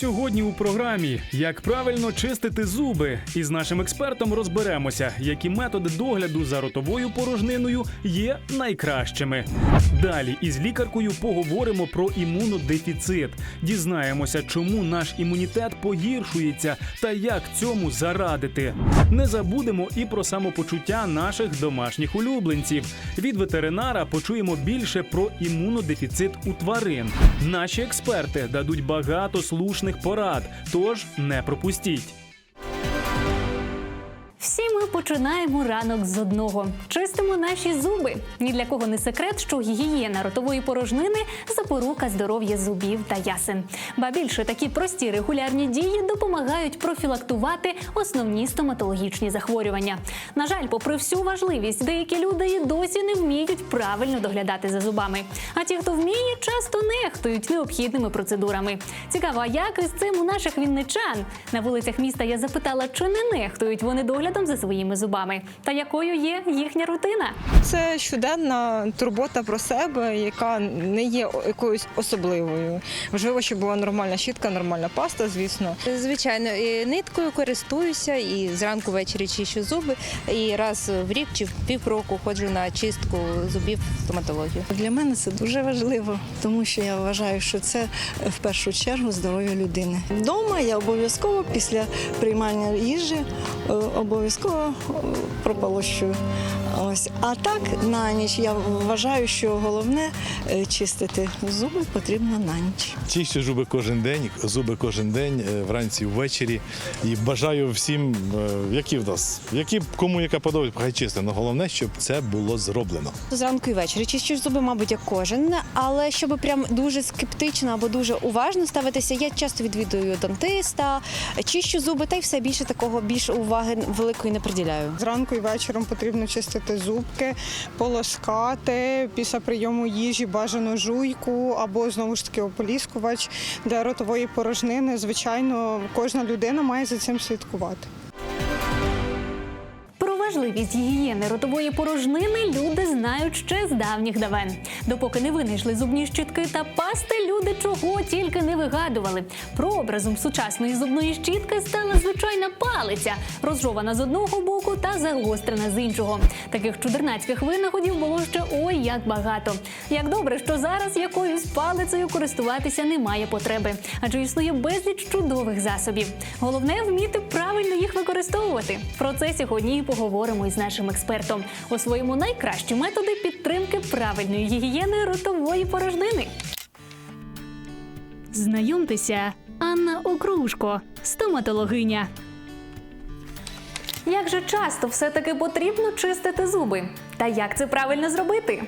Сьогодні у програмі як правильно чистити зуби. І з нашим експертом розберемося, які методи догляду за ротовою порожниною є найкращими. Далі із лікаркою поговоримо про імунодефіцит. Дізнаємося, чому наш імунітет погіршується та як цьому зарадити. Не забудемо і про самопочуття наших домашніх улюбленців. Від ветеринара почуємо більше про імунодефіцит у тварин. Наші експерти дадуть багато слушних порад, тож не пропустіть. Всі ми починаємо ранок з одного. Чистимо наші зуби. Ні для кого не секрет, що гігієна ротової порожнини запорука здоров'я зубів та ясен. Ба більше такі прості регулярні дії допомагають профілактувати основні стоматологічні захворювання. На жаль, попри всю важливість, деякі люди і досі не вміють правильно доглядати за зубами. А ті, хто вміє, часто нехтують необхідними процедурами. Цікаво, як із цим у наших вінничан? На вулицях міста я запитала, чи не нехтують вони доглядом за своїми зубами, та якою є їхня рутина. Це щоденна турбота про себе, яка не є якоюсь особливою. Важливо, щоб була нормальна щітка, нормальна паста, звісно. Звичайно, і ниткою користуюся, і зранку ввечері чищу зуби, і раз в рік чи в півроку ходжу на чистку зубів в стоматологію. Для мене це дуже важливо, тому що я вважаю, що це в першу чергу здоров'я людини. Вдома я обов'язково після приймання їжі е, обов'язково пропало прополощую. Ось а так на ніч я вважаю, що головне е, чистити зуби потрібно на ніч. Чищу зуби кожен день, зуби кожен день, е, вранці ввечері. І бажаю всім, е, які в нас, які кому яка подобається, хай чисто. Але головне, щоб це було зроблено. Зранку і ввечері чищу зуби, мабуть, як кожен. Але щоб прям дуже скептично або дуже уважно ставитися, я часто відвідую дантиста, чищу зуби, та й все більше такого більш уваги великої не приділяю. Зранку і вечором потрібно чистити зубки, полоскати після прийому їжі бажано жуйку або знову ж таки ополіскувач для ротової порожнини. Звичайно, кожна людина має за цим слідкувати. Важливість гігієни ротової порожнини люди знають ще з давніх давен. Допоки не винайшли зубні щітки та пасти, люди чого тільки не вигадували. Прообразом сучасної зубної щітки стала звичайна палиця, розжована з одного боку та загострена з іншого. Таких чудернацьких винаходів було ще ой як багато. Як добре, що зараз якоюсь палицею користуватися немає потреби, адже існує безліч чудових засобів. Головне вміти правильно їх використовувати. Про це сьогодні і поговоримо із нашим експертом у своєму найкращі методи підтримки правильної гігієни ротової порожнини. Знайомтеся, Анна Окружко, стоматологиня. Як же часто все-таки потрібно чистити зуби? Та як це правильно зробити?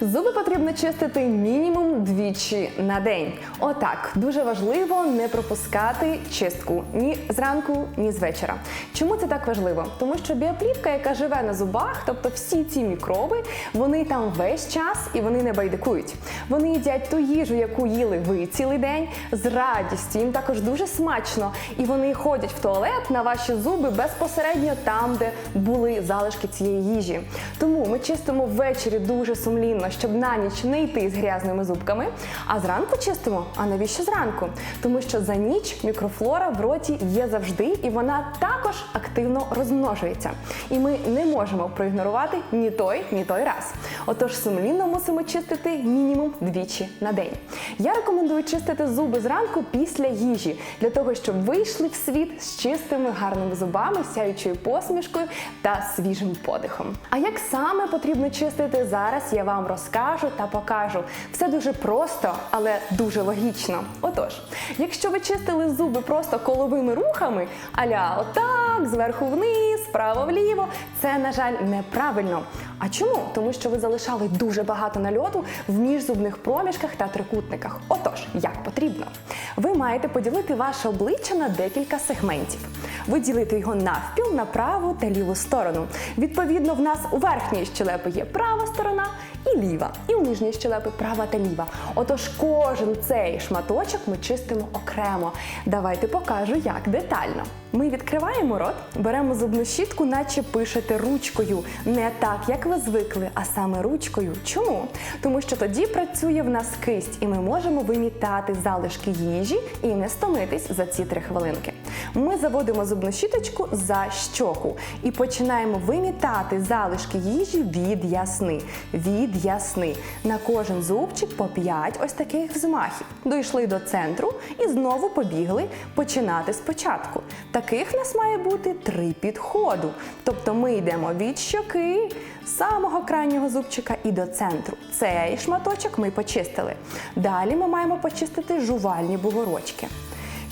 Зуби потрібно чистити мінімум двічі на день. Отак, дуже важливо не пропускати чистку ні зранку, ні з вечора. Чому це так важливо? Тому що біоплівка, яка живе на зубах, тобто всі ці мікроби, вони там весь час і вони не байдикують. Вони їдять ту їжу, яку їли ви цілий день, з радістю. Їм також дуже смачно. І вони ходять в туалет на ваші зуби безпосередньо там, де були залишки цієї їжі. Тому ми чистимо ввечері дуже сумлінно, щоб на ніч не йти з грязними зубками. А зранку чистимо. А навіщо зранку? Тому що за ніч мікрофлора в роті є завжди, і вона також активно розмножується. І ми не можемо проігнорувати ні той, ні той раз. Отож, сумлінно мусимо чистити мінімум двічі на день. Я рекомендую чистити зуби зранку після їжі, для того, щоб вийшли в світ з чистими гарними зубами, сяючою посмішкою та свіжим подихом. А як саме потрібно чистити зараз, я вам розкажу та покажу. Все дуже просто, але дуже логічно. Отож, якщо ви чистили зуби просто коловими рухами, аля отак, зверху вниз, вправо вліво, це, на жаль, неправильно. А чому? Тому що ви залишали дуже багато нальоту в міжзубних проміжках та трикутниках. Отож, як потрібно? Ви маєте поділити ваше обличчя на декілька сегментів. Виділити його навпіл на праву та ліву сторону. Відповідно, в нас у верхній щелепи є права сторона і ліва, і у нижній щелепи права та ліва. Отож, кожен цей шматочок ми чистимо окремо. Давайте покажу, як детально. Ми відкриваємо рот, беремо зубну щітку, наче пишете ручкою. Не так, як ви звикли, а саме ручкою. Чому? Тому що тоді працює в нас кисть, і ми можемо вимітати залишки їжі і не стомитись за ці три хвилинки. Ми заводимо зубну щіточку за щоку і починаємо вимітати залишки їжі від ясни. Від ясни. На кожен зубчик по 5 ось таких взмахів. Дійшли до центру і знову побігли починати спочатку. Таких в нас має бути три підходу. Тобто ми йдемо від щоки, самого крайнього зубчика і до центру. Цей шматочок ми почистили. Далі ми маємо почистити жувальні бугорочки.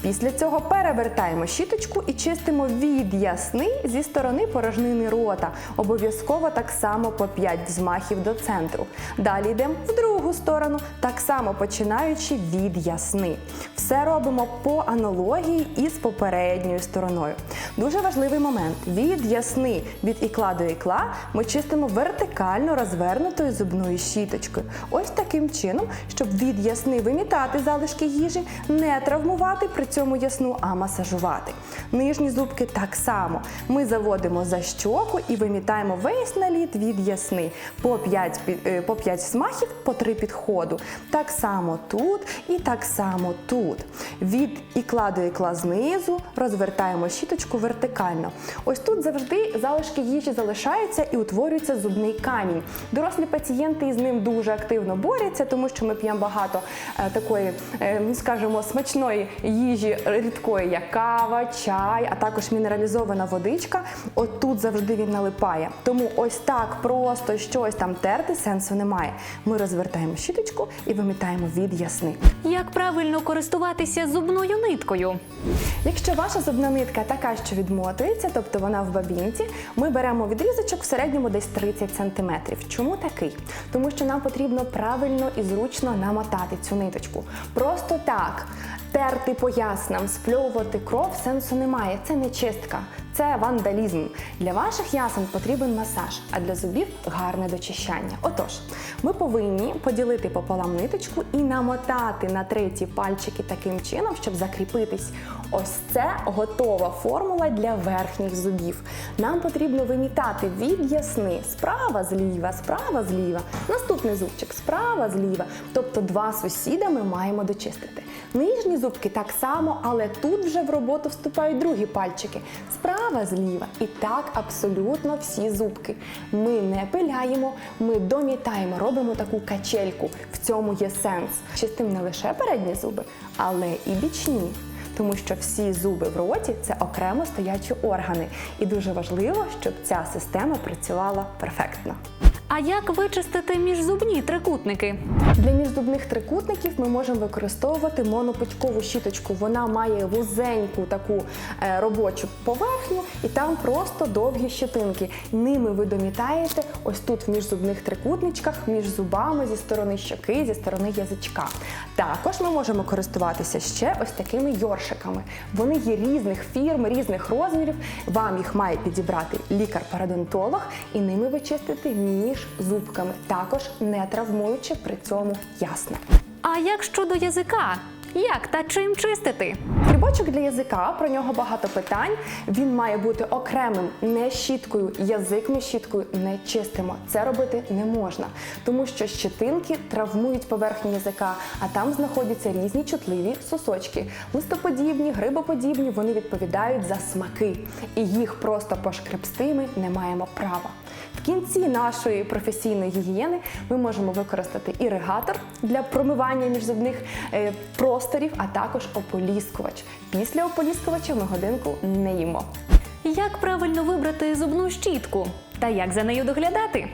Після цього перевертаємо щіточку і чистимо від ясни зі сторони порожнини рота. Обов'язково так само по 5 взмахів до центру. Далі йдемо в другу сторону, так само починаючи від ясни. Все робимо по аналогії із попередньою стороною. Дуже важливий момент: від ясни від ікла до ікла ми чистимо вертикально розвернутою зубною щіточкою. Ось таким чином, щоб від ясни вимітати залишки їжі, не травмувати при цьому ясну, а масажувати. Нижні зубки так само. Ми заводимо за щоку і вимітаємо весь наліт від ясни по 5, по 5 смахів, по 3 підходу. Так само тут і так само тут. Від ікла до ікла знизу розвертаємо щіточку вертикально. Ось тут завжди залишки їжі залишаються і утворюється зубний камінь. Дорослі пацієнти із ним дуже активно борються, тому що ми п'ємо багато е, такої, е, скажімо, смачної їжі рідкої, як кава, чай, а також мінералізована водичка. От тут завжди він налипає. Тому ось так просто щось там терти сенсу немає. Ми розвертаємо щіточку і вимітаємо від ясни. Як правильно користуватися зубною ниткою? Якщо ваша зубна нитка така, що відмотується, тобто вона в бабінці, ми беремо відрізочок в середньому десь 30 см. Чому такий? Тому що нам потрібно правильно і зручно намотати цю ниточку. Просто так. Терти по яснам, спльовувати кров сенсу немає. Це не чистка, це вандалізм. Для ваших ясен потрібен масаж, а для зубів гарне дочищання. Отож, ми повинні поділити пополам ниточку і намотати на треті пальчики таким чином, щоб закріпитись. Ось це готова формула для верхніх зубів. Нам потрібно вимітати від ясни справа зліва, справа зліва. Наступний зубчик справа зліва. Тобто два сусіда ми маємо дочистити. Нижні зубки так само, але тут вже в роботу вступають другі пальчики. Справа зліва. І так абсолютно всі зубки. Ми не пиляємо, ми домітаємо, робимо таку качельку. В цьому є сенс. Чистим не лише передні зуби, але і бічні. Тому що всі зуби в роті це окремо стоячі органи, і дуже важливо, щоб ця система працювала перфектно. А як вичистити міжзубні трикутники? Для міжзубних трикутників ми можемо використовувати монопучкову щіточку. Вона має вузеньку таку е, робочу поверхню, і там просто довгі щетинки. Ними ви домітаєте ось тут в міжзубних трикутничках, між зубами зі сторони щоки, зі сторони язичка. Також ми можемо користуватися ще ось такими йоршиками. Вони є різних фірм, різних розмірів. Вам їх має підібрати лікар-парадонтолог, і ними ви чистите між зубками, також не травмуючи при цьому ясна. А як щодо язика? Як та чим чистити? Грибочок для язика, про нього багато питань. Він має бути окремим, не щіткою. Язик ми щіткою не чистимо. Це робити не можна, тому що щетинки травмують поверхню язика, а там знаходяться різні чутливі сосочки. Листоподібні, грибоподібні, вони відповідають за смаки, і їх просто пошкребсти ми не маємо права. В кінці нашої професійної гігієни ми можемо використати іригатор для промивання міжзубних е, просторів, а також ополіскувач. Після ополіскувача ми годинку не їмо. Як правильно вибрати зубну щітку? Та як за нею доглядати?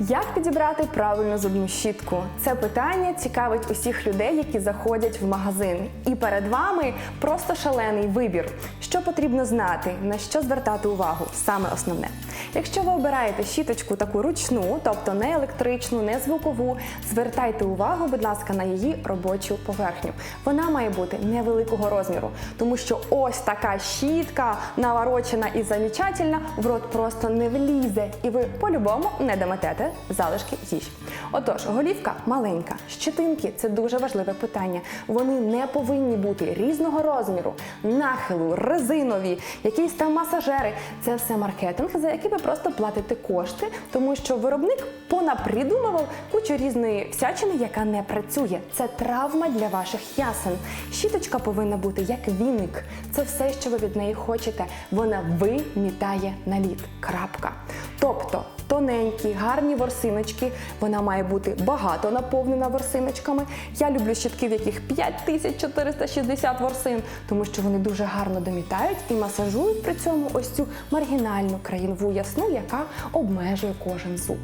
Як підібрати правильну зубну щітку? Це питання цікавить усіх людей, які заходять в магазин. І перед вами просто шалений вибір. Що потрібно знати, на що звертати увагу? Саме основне. Якщо ви обираєте щіточку таку ручну, тобто не електричну, не звукову, звертайте увагу, будь ласка, на її робочу поверхню. Вона має бути невеликого розміру, тому що ось така щітка наворочена і замічательна, в рот просто не влізе, і ви по-любому не дометете це залишки їжі. Отож, голівка маленька, щетинки це дуже важливе питання. Вони не повинні бути різного розміру, нахилу, резинові, якісь там масажери. Це все маркетинг, за який ви просто платите кошти, тому що виробник понапридумував кучу різної всячини, яка не працює. Це травма для ваших ясен. Щіточка повинна бути як віник. Це все, що ви від неї хочете. Вона вимітає наліт. Крапка. Тобто тоненькі, гарні ворсиночки. Вона має бути багато наповнена ворсиночками. Я люблю щітки, в яких 5460 ворсин, тому що вони дуже гарно домітають і масажують при цьому ось цю маргінальну країнову ясну, яка обмежує кожен зуб.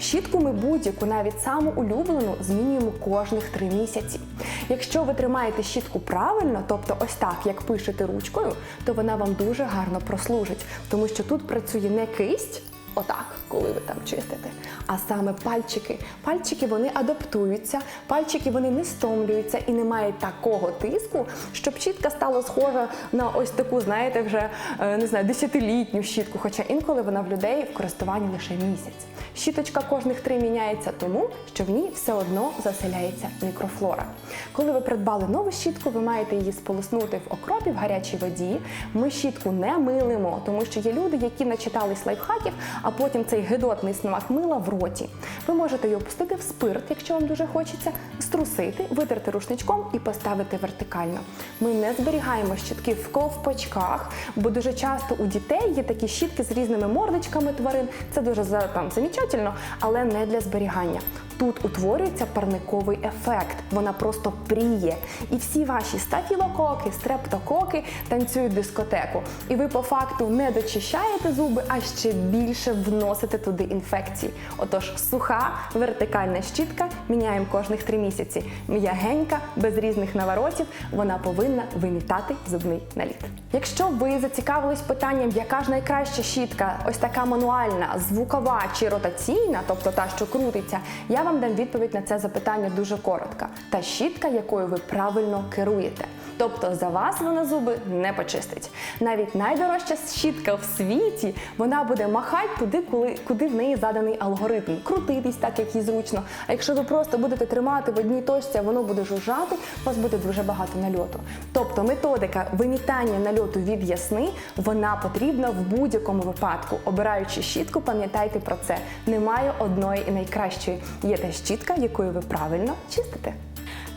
Щітку ми будь-яку, навіть саму улюблену, змінюємо кожних три місяці. Якщо ви тримаєте щітку правильно, тобто ось так, як пишете ручкою, то вона вам дуже гарно прослужить, тому що тут працює не кисть. Отак, коли ви там чистите, а саме пальчики. Пальчики вони адаптуються, пальчики вони не стомлюються і немає такого тиску, щоб щітка стала схожа на ось таку, знаєте, вже е, не знаю, десятилітню щітку. Хоча інколи вона в людей в користуванні лише місяць. Щіточка кожних три міняється тому, що в ній все одно заселяється мікрофлора. Коли ви придбали нову щітку, ви маєте її сполоснути в окропі в гарячій воді. Ми щітку не милимо, тому що є люди, які начитались лайфхаків, а потім цей гидотний смак мила в роті. Ви можете її опустити в спирт, якщо вам дуже хочеться, струсити, витерти рушничком і поставити вертикально. Ми не зберігаємо щітки в ковпачках, бо дуже часто у дітей є такі щітки з різними мордочками тварин. Це дуже там замічательно, але не для зберігання. Тут утворюється парниковий ефект, вона просто пріє. І всі ваші стафілококи, стрептококи танцюють дискотеку. І ви по факту не дочищаєте зуби, а ще більше вносите туди інфекції. Отож, суха вертикальна щітка міняємо кожних три місяці. М'ягенька, без різних наворотів, вона повинна вимітати зубний наліт. Якщо ви зацікавились питанням, яка ж найкраща щітка, ось така мануальна, звукова чи ротаційна, тобто та, що крутиться, я вам дам відповідь на це запитання дуже коротко. Та щітка, якою ви правильно керуєте. Тобто за вас вона зуби не почистить. Навіть найдорожча щітка в світі вона буде махати туди, коли, куди в неї заданий алгоритм, крутитись так, як їй зручно. А якщо ви просто будете тримати в одній точці, а воно буде жужжати, у вас буде дуже багато нальоту. Тобто методика вимітання нальоту від ясни вона потрібна в будь-якому випадку. Обираючи щітку, пам'ятайте про це. Немає одної і найкращої. Є та щітка, якою ви правильно чистите.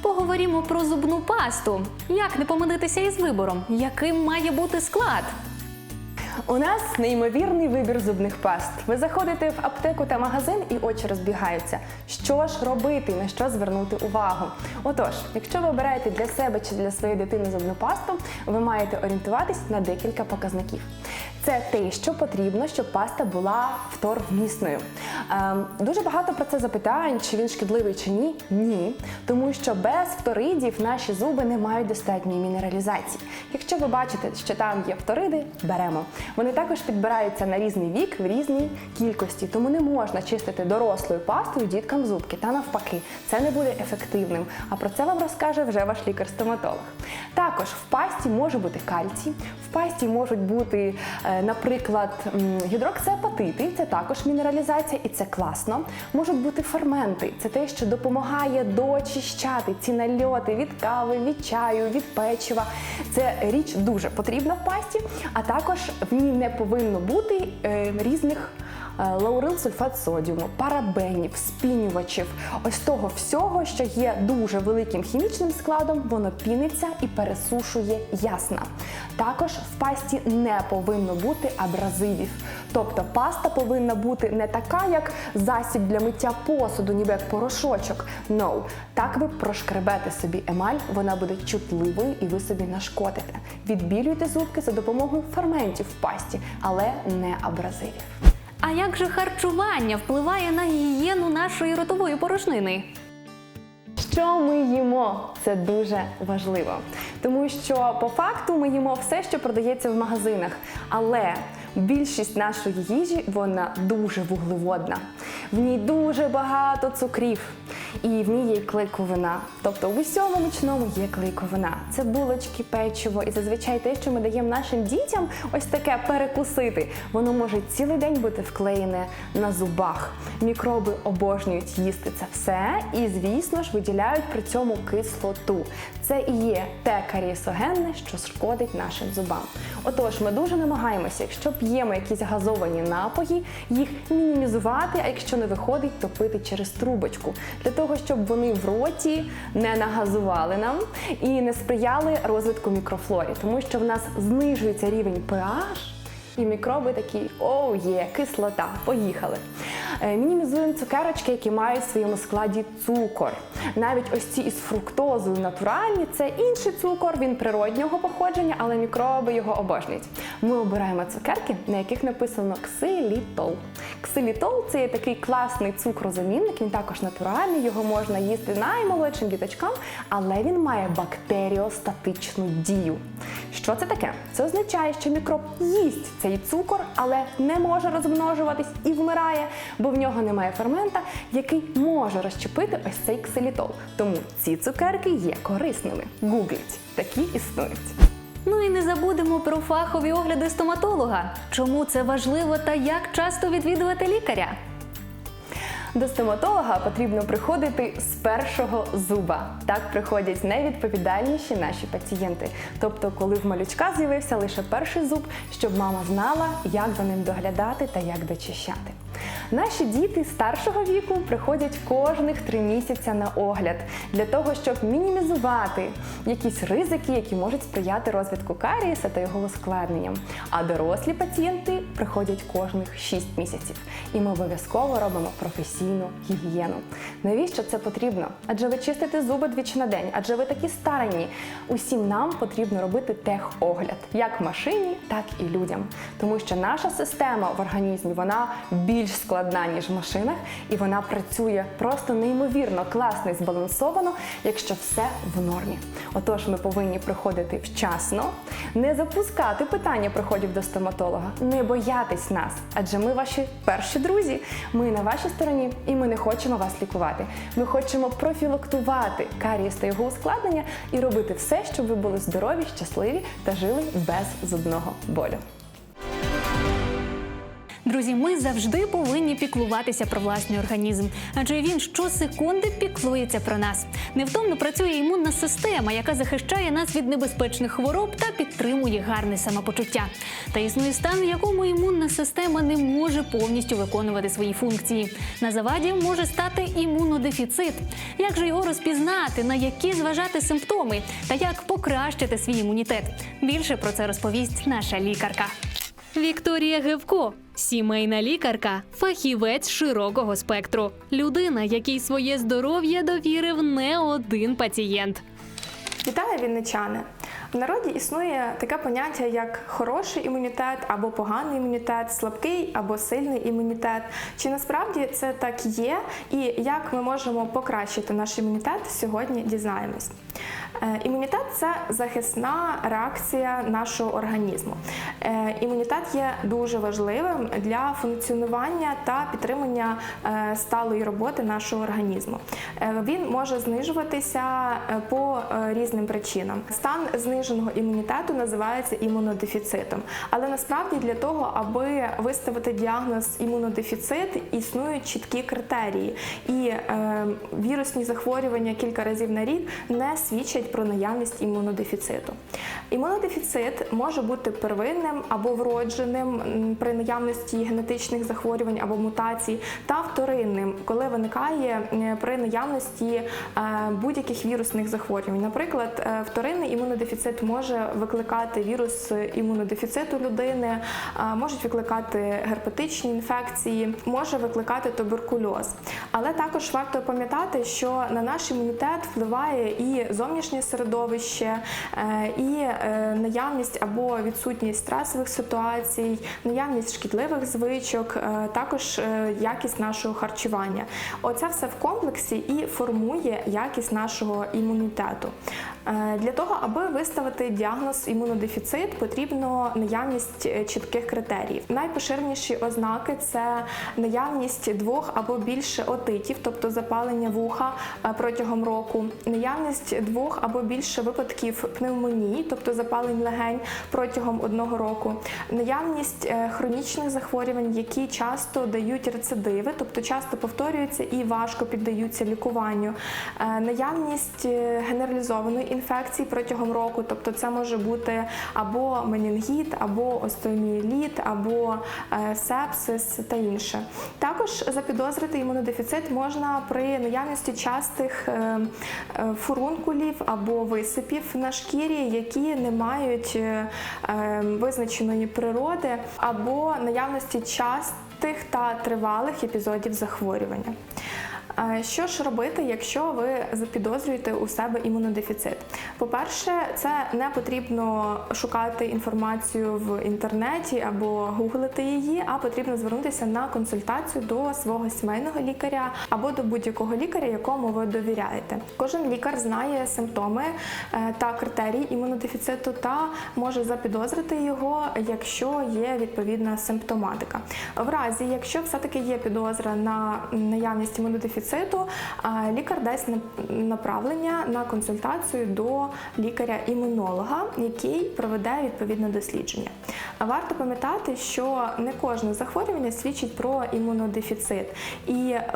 Поговоримо про зубну пасту. Як не помилитися із вибором? Яким має бути склад? У нас неймовірний вибір зубних паст. Ви заходите в аптеку та магазин і очі розбігаються. Що ж робити, на що звернути увагу? Отож, якщо ви обираєте для себе чи для своєї дитини зубну пасту, ви маєте орієнтуватись на декілька показників. Це те, що потрібно, щоб паста була вторвмісною. Ем, дуже багато про це запитань, чи він шкідливий чи ні. Ні. Тому що без фторидів наші зуби не мають достатньої мінералізації. Якщо ви бачите, що там є фториди, беремо. Вони також підбираються на різний вік в різній кількості, тому не можна чистити дорослою пастою діткам зубки. Та навпаки, це не буде ефективним. А про це вам розкаже вже ваш лікар-стоматолог. Також в пасті може бути кальцій, в пасті можуть бути, е, наприклад, гідроксиапатити, це також мінералізація, і це класно. Можуть бути ферменти, це те, що допомагає дочищати ці нальоти від кави, від чаю, від печива. Це річ дуже потрібна в пасті, а також в ній не повинно бути е, різних. Е, Лаурил сульфат содіуму, парабенів, спінювачів, ось того всього, що є дуже великим хімічним складом, воно піниться і пересушує ясна. Також в пасті не повинно бути абразивів. Тобто паста повинна бути не така, як засіб для миття посуду, ніби як порошочок. No. Так ви прошкребете собі емаль, вона буде чутливою і ви собі нашкодите. Відбілюйте зубки за допомогою ферментів в пасті, але не абразивів. А як же харчування впливає на гігієну нашої ротової порожнини? Що ми їмо? Це дуже важливо, тому що по факту ми їмо все, що продається в магазинах, але більшість нашої їжі вона дуже вуглеводна. В ній дуже багато цукрів. І в ній є клейковина. Тобто у всьому мучному є клейковина. Це булочки, печиво, і зазвичай те, що ми даємо нашим дітям, ось таке перекусити, воно може цілий день бути вклеєне на зубах. Мікроби обожнюють їсти це все і, звісно ж, виділяють при цьому кислоту. Це і є те карієсогенне, що шкодить нашим зубам. Отож, ми дуже намагаємося, якщо п'ємо якісь газовані напої, їх мінімізувати, а якщо не виходить, то пити через трубочку, для того, щоб вони в роті не нагазували нам і не сприяли розвитку мікрофлорі, тому що в нас знижується рівень pH, і мікроби такі, оу є, кислота, поїхали. Е, Мінімізуємо цукерочки, які мають в своєму складі цукор. Навіть ось ці із фруктозою натуральні це інший цукор, він природнього походження, але мікроби його обожнюють. Ми обираємо цукерки, на яких написано ксилітол. Ксилітол це є такий класний цукрозамінник, він також натуральний, його можна їсти наймолодшим діточкам, але він має бактеріостатичну дію. Що це таке? Це означає, що мікроб їсть цей цукор, але не може розмножуватись і вмирає, бо в нього немає фермента, який може розчепити ось цей ксилітол. Тому ці цукерки є корисними. Гугліть, такі існують. Ну і не забудемо про фахові огляди стоматолога. Чому це важливо та як часто відвідувати лікаря? До стоматолога потрібно приходити з першого зуба. Так приходять найвідповідальніші наші пацієнти. Тобто, коли в малючка з'явився лише перший зуб, щоб мама знала, як за ним доглядати та як дочищати. Наші діти старшого віку приходять кожних три місяці на огляд для того, щоб мінімізувати якісь ризики, які можуть сприяти розвитку карієса та його ускладненням. А дорослі пацієнти приходять кожних 6 місяців. І ми обов'язково робимо професійну гігієну. Навіщо це потрібно? Адже ви чистите зуби двічі на день, адже ви такі старанні. Усім нам потрібно робити техогляд, як машині, так і людям. Тому що наша система в організмі вона більш складна, ніж в машинах, і вона працює просто неймовірно класно і збалансовано, якщо все в нормі. Отож, ми повинні приходити вчасно, не запускати питання приходів до стоматолога, не боятись нас, адже ми ваші перші друзі. Ми на вашій стороні, і ми не хочемо вас лікувати. Ми хочемо профілактувати карієс та його ускладнення і робити все, щоб ви були здорові, щасливі та жили без зубного болю. Друзі, ми завжди повинні піклуватися про власний організм, адже він щосекунди піклується про нас. Невтомно працює імунна система, яка захищає нас від небезпечних хвороб та підтримує гарне самопочуття. Та існує стан, в якому імунна система не може повністю виконувати свої функції. На заваді може стати імунодефіцит. Як же його розпізнати, на які зважати симптоми та як покращити свій імунітет? Більше про це розповість наша лікарка. Вікторія Гевко, сімейна лікарка, фахівець широкого спектру, людина, якій своє здоров'я довірив не один пацієнт. Вітаю вінничани! В народі існує таке поняття, як хороший імунітет або поганий імунітет, слабкий або сильний імунітет. Чи насправді це так є, і як ми можемо покращити наш імунітет, сьогодні дізнаємось. Е, Імунітет це захисна реакція нашого організму. Е, Імунітет є дуже важливим для функціонування та підтримання е, сталої роботи нашого організму. Він може знижуватися по різним причинам. Стан зниженого імунітету називається імунодефіцитом. Але насправді для того, аби виставити діагноз імунодефіцит, існують чіткі критерії. І вірусні захворювання кілька разів на рік не свідчать про наявність імунодефіциту. Імунодефіцит може бути первинним або вродженим при наявності генетичних захворювань або мутацій, та вторинним, коли виникає при наявності е, будь-яких вірусних захворювань. Наприклад, е, вторинний імунодефіцит може викликати вірус імунодефіциту людини, е, можуть викликати герпетичні інфекції, може викликати туберкульоз. Але також варто пам'ятати, що на наш імунітет впливає і зовнішнє середовище, е, і е, наявність або відсутність стресових ситуацій, наявність шкідливих звичок, е, також якість нашого харчування. Оце все в комплексі і формує якість нашого імунітету. Е, Для того, аби виставити діагноз імунодефіцит, потрібно наявність е, чітких критеріїв. Найпоширеніші ознаки це наявність двох або більше отитів, тобто запалення вуха е, протягом року, наявність двох або більше випадків пневмонії, тобто запалень легень протягом одного року, наявність хронічних захворювань, які часто дають рецидиви, тобто часто повторюються і важко піддаються лікуванню, наявність генералізованої інфекції протягом року, тобто це може бути або менінгіт, або остеоміеліт, або е, сепсис та інше. Також запідозрити імунодефіцит можна при наявності частих е, е, фурункулів або висипів на шкірі, які не мають визначеної природи, або наявності частих та тривалих епізодів захворювання. Що ж робити, якщо ви запідозрюєте у себе імунодефіцит? По-перше, це не потрібно шукати інформацію в інтернеті або гуглити її, а потрібно звернутися на консультацію до свого сімейного лікаря або до будь-якого лікаря, якому ви довіряєте. Кожен лікар знає симптоми е, та критерії імунодефіциту та може запідозрити його, якщо є відповідна симптоматика. В разі, якщо все-таки є підозра на наявність імунодефіциту, а, лікар дасть на- направлення на консультацію до лікаря-імунолога, який проведе відповідне дослідження. Варто пам'ятати, що не кожне захворювання свідчить про імунодефіцит, і е,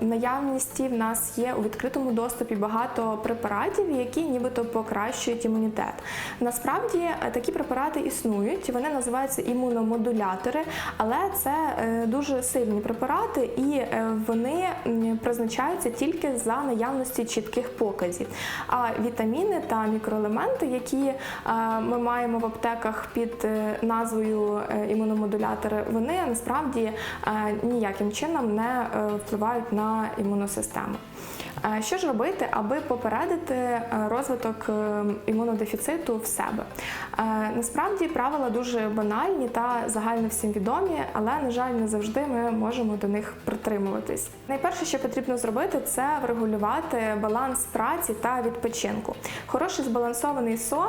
наявності в нас є у відкритому доступі багато препаратів, які нібито покращують імунітет. Насправді е, такі препарати існують, вони називаються імуномодулятори, але це е, дуже сильні препарати, і е, вони призначаються тільки за наявності чітких показів. А вітаміни та мікроелементи, які ми маємо в аптеках під е, назвою е, імуномодулятори, вони насправді е, ніяким чином не е, впливають на імунну систему. Що ж робити, аби попередити е, розвиток е, імунодефіциту в себе? Е, Насправді правила дуже банальні та загально всім відомі, але на жаль, не завжди ми можемо до них притримуватись. Найперше, що потрібно зробити, це врегулювати баланс праці та відпочинку. Хороший збалансований сон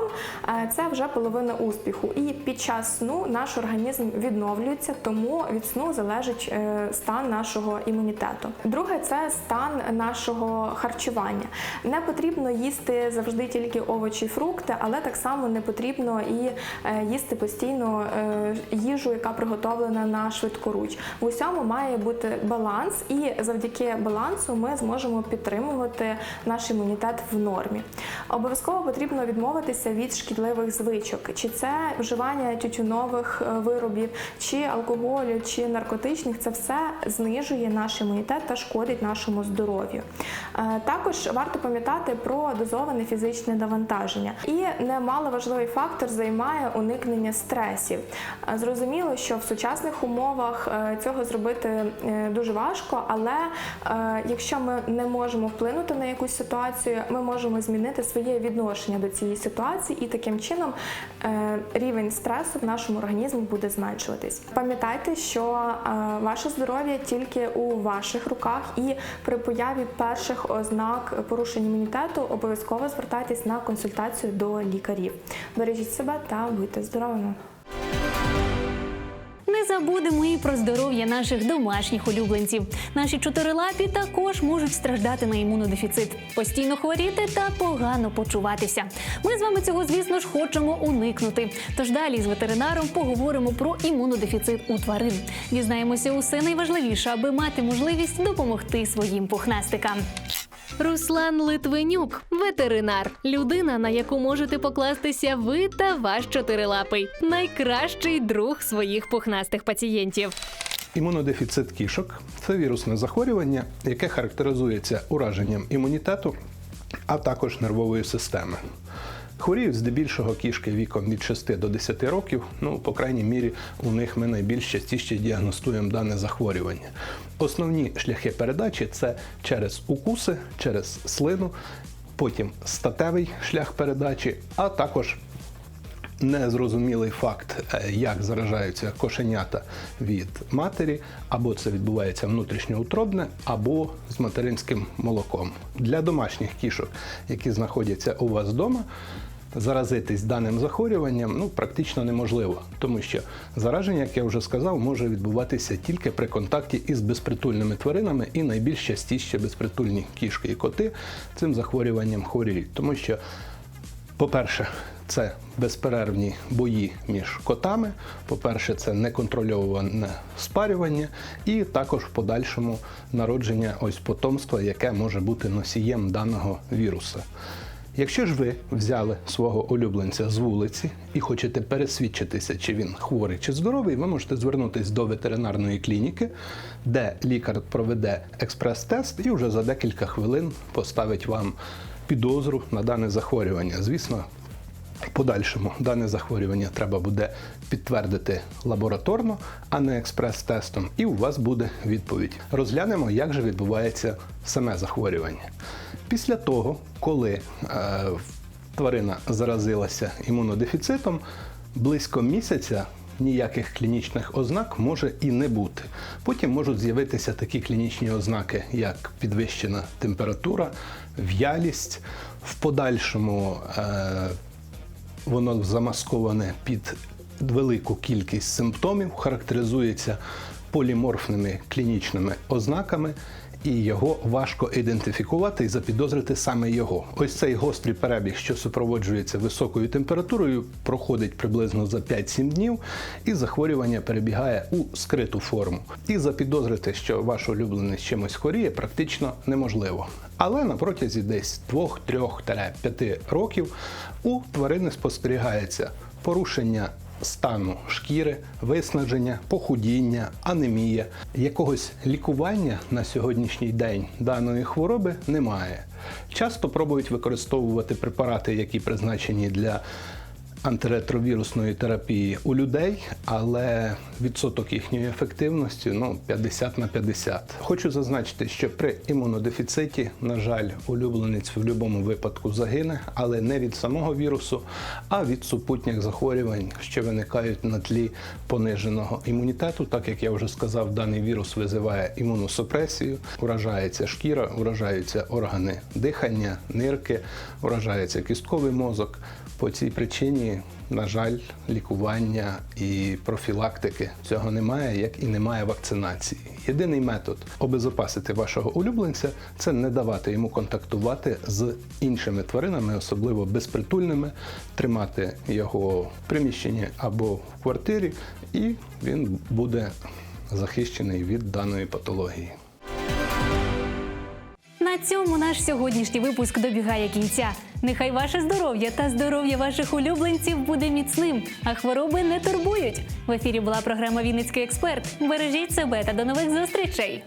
це вже половина успіху. І під час сну наш організм відновлюється, тому від сну залежить стан нашого імунітету. Друге це стан нашого харчування. Не потрібно їсти завжди тільки овочі, фрукти, але так само не потрібно і е, їсти постійно е, їжу, яка приготовлена на швидкоруч. В усьому має бути баланс, і завдяки балансу ми зможемо підтримувати наш імунітет в нормі. Обов'язково потрібно відмовитися від шкідливих звичок, чи це вживання тютюнових е, виробів, чи алкоголю, чи наркотичних. Це все знижує наш імунітет та шкодить нашому здоров'ю. Е, Також варто пам'ятати про дозоване фізичне навантаження. І немало важливий фактор займає уникнення стресів. Е, Зрозуміло, що в сучасних умовах е, цього зробити дуже важко, але якщо ми не можемо вплинути на якусь ситуацію, ми можемо змінити своє відношення до цієї ситуації, і таким чином рівень стресу в нашому організмі буде зменшуватись. Пам'ятайте, що ваше здоров'я тільки у ваших руках, і при появі перших ознак порушень імунітету обов'язково звертайтесь на консультацію до лікарів. Бережіть себе та будьте здоровими. Не забудемо і про здоров'я наших домашніх улюбленців. Наші чотирилапі також можуть страждати на імунодефіцит, постійно хворіти та погано почуватися. Ми з вами цього, звісно ж, хочемо уникнути. Тож далі з ветеринаром поговоримо про імунодефіцит у тварин. Дізнаємося усе найважливіше, аби мати можливість допомогти своїм пухнастикам. Руслан Литвинюк, ветеринар, людина, на яку можете покластися ви та ваш чотирилапий, найкращий друг своїх пухнастих пацієнтів. Імунодефіцит кішок це вірусне захворювання, яке характеризується ураженням імунітету, а також нервової системи. Хворіють здебільшого кішки віком від 6 до 10 років. Ну, по крайній мірі, у них ми найбільш частіше діагностуємо дане захворювання. Основні шляхи передачі це через укуси, через слину, потім статевий шлях передачі, а також незрозумілий факт, е, як заражаються кошенята від матері, або це відбувається внутрішньоутробне, або з материнським молоком. Для домашніх кішок, які знаходяться у вас вдома, заразитись даним захворюванням ну, практично неможливо, тому що зараження, як я вже сказав, може відбуватися тільки при контакті із безпритульними тваринами, і найбільш частіше безпритульні кішки і коти цим захворюванням хворіють, тому що по-перше, це безперервні бої між котами. По-перше, це неконтрольоване спарювання, і також в подальшому народження ось потомства, яке може бути носієм даного віруса. Якщо ж ви взяли свого улюбленця з вулиці і хочете пересвідчитися, чи він хворий чи здоровий, ви можете звернутися до ветеринарної клініки, де лікар проведе експрес-тест і вже за декілька хвилин поставить вам підозру на дане захворювання. Звісно, в подальшому дане захворювання треба буде підтвердити лабораторно, а не експрес-тестом, і у вас буде відповідь. Розглянемо, як же відбувається саме захворювання. Після того, коли е, тварина заразилася імунодефіцитом, близько місяця ніяких клінічних ознак може і не бути. Потім можуть з'явитися такі клінічні ознаки, як підвищена температура, в'ялість. В подальшому е, воно замасковане під велику кількість симптомів, характеризується поліморфними клінічними ознаками. І його важко ідентифікувати і запідозрити саме його. Ось цей гострий перебіг, що супроводжується високою температурою, проходить приблизно за 5-7 днів, і захворювання перебігає у скриту форму. І запідозрити, що ваш улюблений з чимось хворіє, практично неможливо. Але на протязі десь 2-3-5 років у тварини спостерігається порушення стану шкіри, виснаження, похудіння, анемія. Якогось лікування на сьогоднішній день даної хвороби немає. Часто пробують використовувати препарати, які призначені для антиретровірусної терапії у людей, але відсоток їхньої ефективності ну 50 на 50. Хочу зазначити, що при імунодефіциті, на жаль, улюбленець в будь-якому випадку загине, але не від самого вірусу, а від супутніх захворювань, що виникають на тлі пониженого імунітету. Так як я вже сказав, даний вірус визиває імуносупресію, уражається шкіра, уражаються органи дихання, нирки, уражається кістковий мозок. По цій причині, на жаль, лікування і профілактики цього немає, як і немає вакцинації. Єдиний метод обезопасити вашого улюбленця це не давати йому контактувати з іншими тваринами, особливо безпритульними, тримати його в приміщенні або в квартирі, і він буде захищений від даної патології. Цьому наш сьогоднішній випуск добігає кінця. Нехай ваше здоров'я та здоров'я ваших улюбленців буде міцним, а хвороби не турбують. В ефірі була програма Вінницький експерт. Бережіть себе та до нових зустрічей.